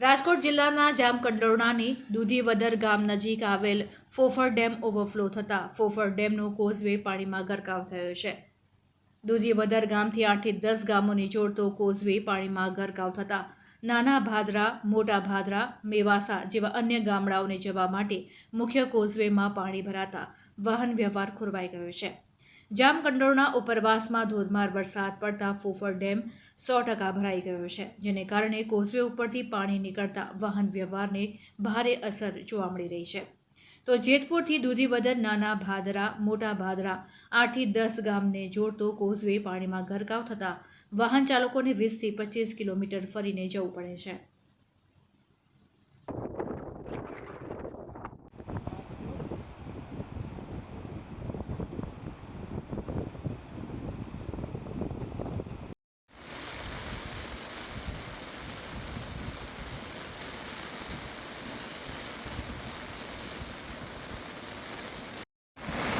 રાજકોટ જિલ્લાના જામકંડોરણાની દૂધીવદર ગામ નજીક આવેલ ફોફર ડેમ ઓવરફ્લો થતાં ફોફર ડેમનો કોઝવે પાણીમાં ગરકાવ થયો છે. દૂધીવદર ગામથી આઠથી દસ ગામોને જોડતો કોઝવે પાણીમાં ગરકાવ થતાં નાના ભાદરા, મોટા ભાદરા, મેવાસા જેવા અન્ય ગામડાઓને જવા માટે મુખ્ય કોઝવેમાં પાણી ભરાતા વાહન વ્યવહાર ખોરવાઈ ગયો છે. જામકંડોરણા ઉપરવાસમાં ધોધમાર વરસાદ પડતા ફોફર ડેમ સો ટકા ભરાઈ ગયો છે, જેને કારણે કોઝવે ઉપરથી પાણી નીકળતા વાહન વ્યવહારને ભારે અસર જોવા મળી રહી છે. તો જેતપુરથી દૂધીવદર નાના ભાદરા, મોટા ભાદરા આઠથી દસ ગામને જોડતો કોઝવે પાણીમાં ગરકાવ થતાં વાહન ચાલકોને વીસથી પચીસ કિલોમીટર ફરીને જવું પડે છે.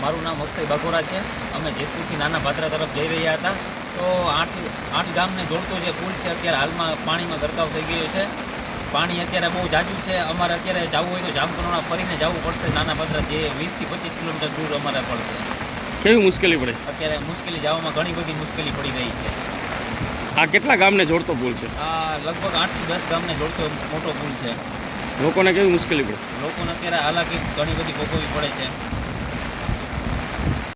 મારું નામ અક્ષય બાઘોરા છે. અમે જેતપુરથી નાના પાત્રા તરફ જઈ રહ્યા હતા. તો આઠ આઠ ગામને જોડતો જે પુલ છે અત્યારે હાલમાં પાણીમાં ગરકાવ થઈ ગયો છે. પાણી અત્યારે બહુ જાજુ છે. અમારે અત્યારે જવું હોય તો જામકરોણા ફરીને જવું પડશે. નાના પાત્રા જે વીસથી પચીસ કિલોમીટર દૂર અમારે પડશે. કેવી મુશ્કેલી પડે? અત્યારે મુશ્કેલી જવામાં ઘણી બધી મુશ્કેલી પડી રહી છે. આ કેટલા ગામને જોડતો પુલ છે? આ લગભગ આઠથી દસ ગામને જોડતો મોટો પુલ છે. લોકોને કેવી મુશ્કેલી પડે? લોકોને અત્યારે હાલાકી ઘણી બધી ભોગવવી પડે છે.